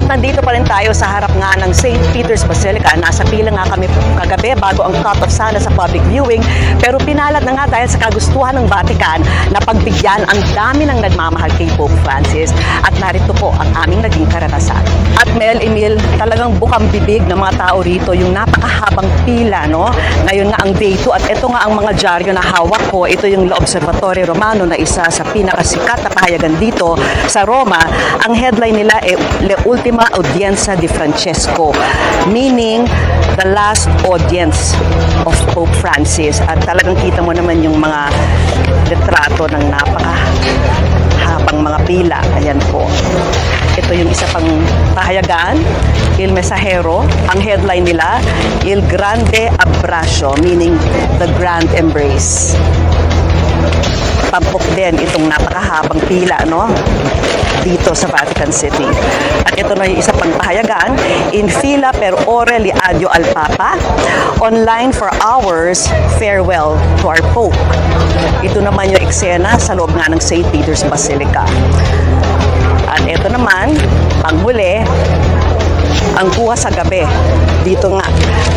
At nandito pa rin tayo sa harap nga ng St. Peter's Basilica. Nasa pila nga kami kagabi bago ang cut-off sana sa public viewing. Pero pinalat na nga dahil sa kagustuhan ng Vatican na pagbigyan ang dami ng nagmamahal kay Pope Francis. At narito po ang aming naging karanasan. At Mel Emil, talagang bukang bibig ng mga tao rito yung napakahabang pila. No? Ngayon nga ang day 2 at ito nga ang mga dyaryo na hawak ko. Ito yung La Observatorio Romano na isa sa pinakasikat na pahayagan dito sa Roma. Ang headline nila ay Le Ultima Audienza di Francesco, meaning the last audience of Pope Francis. At talagang kita mo naman yung mga litrato ng napaka habang mga pila. Ayan po. Ito yung isa pang pahayagan, Il Mensahero. Ang headline nila, Il Grande Abracio, meaning the Grand Embrace. Pampok din itong napakahabang pila, no? Dito sa Vatican City. At ito na yung isa pang pahayagan, in fila per ore li adio al Papa, online for hours, farewell to our Pope. Ito naman yung eksena sa loob nga ng St. Peter's Basilica. At ito naman, panghuli, ang kuha sa gabi dito nga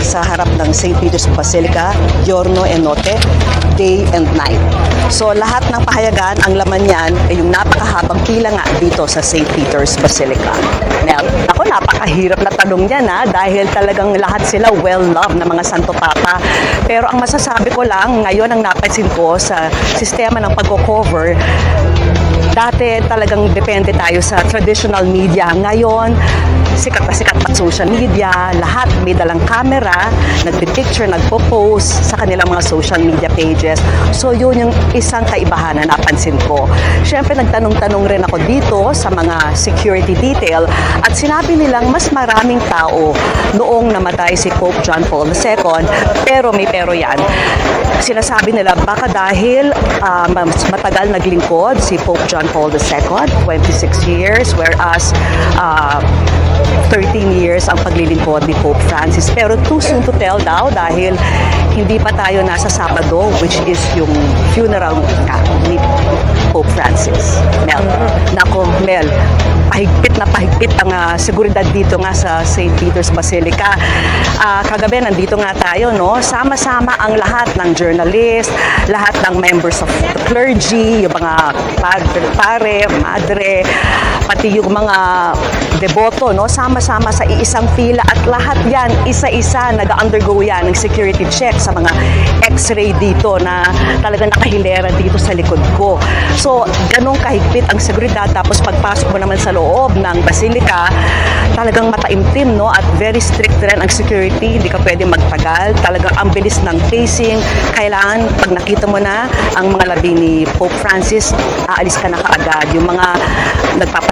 sa harap ng St. Peter's Basilica, giorno e notte, day and night. So lahat ng pahayagan, ang laman niyan ay yung napakahabang pila nga dito sa St. Peter's Basilica. Now, ako napakahirap na tanong niyan ha, dahil talagang lahat sila well-loved na mga Santo Papa. Pero ang masasabi ko lang, ngayon ang napansin ko sa sistema ng pagko-cover, Dati talagang depende tayo sa traditional media. Ngayon, sikat na sikat pa social media, lahat may dalang camera, nagpipicture, nagpo-post sa kanilang mga social media pages. So yun yung isang kaibahan na napansin ko. Siyempre nagtanong-tanong rin ako dito sa mga security detail at sinabi nilang mas maraming tao noong namatay si Pope John Paul II. Pero may pero yan. Sinasabi nila baka dahil ah, mas matagal naglingkod si Pope John Paul II, 26 years, whereas ah, 13 years ang paglilingkod ni Pope Francis. Pero too soon to tell daw dahil hindi pa tayo nasa Sabado, which is yung funeral ka ni Pope Francis. Mel. Nako, Mel, pahigpit na pahigpit ang ah, seguridad dito nga sa St. Peter's Basilica. Ah, kagabi, nandito nga tayo, no? Sama-sama ang lahat ng journalist, lahat ng members of the clergy, yung mga padre, pare, madre, pati yung mga deboto, no? Sama-sama sa iisang fila at lahat yan, isa-isa, nag-undergo yan ng security check sa mga x-ray dito na talaga nakahilera dito sa likod ko. So, ganong kahigpit ang seguridad. Tapos pagpasok mo naman sa loob ng basilika, talagang mataimtim, no? At very strict rin ang security. Hindi ka pwede magtagal. Talagang ang bilis ng pacing. Kailangan, pag nakita mo na ang mga labi ni Pope Francis, aalis ka na kaagad. Yung mga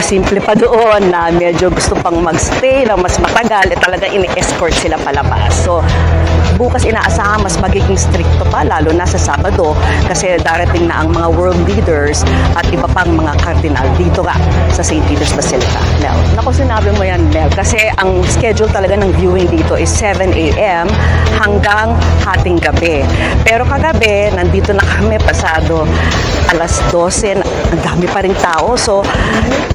nagpapasimple pa doon na medyo gusto pang magstay na mas matagal, eh talaga ini-escort sila palabas. So, bukas inaasahan mas magiging stricto pa, lalo na sa Sabado, kasi darating na ang mga world leaders at iba pang mga cardinal dito nga sa St. Peter's Basilica. Mel, naku sinabi mo yan, Mel, kasi ang schedule talaga ng viewing dito is 7 a.m. hanggang hating gabi. Pero kagabi, nandito na kami pasado alas 12, na- ang dami pa rin tao. So,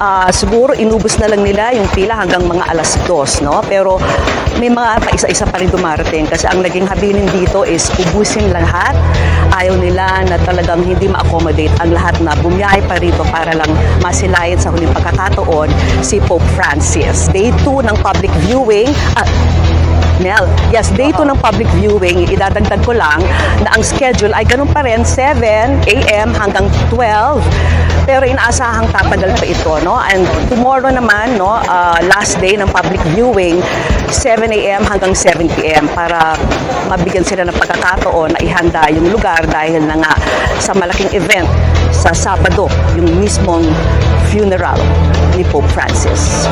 ah, siguro inubos na lang nila yung pila hanggang mga alas 2, no? Pero may mga pa isa-isa pa rin dumarating kasi ang naging habilin dito is ubusin lahat. Ayaw nila na talagang hindi ma-accommodate ang lahat na bumiyahe pa rito para lang masilayan sa huling pagkakataon si Pope Francis. Day 2 ng public viewing, ah, Mel, yes, day 2 ng public viewing, idadagdag ko lang na ang schedule ay ganun pa rin, 7 a.m. hanggang 12. Pero inaasahang tatagal pa ito, no? And tomorrow naman, no, ah, last day ng public viewing, 7 a.m. hanggang 7 p.m. para mabigyan sila ng pagkakataon na ihanda yung lugar dahil na nga sa malaking event sa Sabado, yung mismong funeral ni Pope Francis.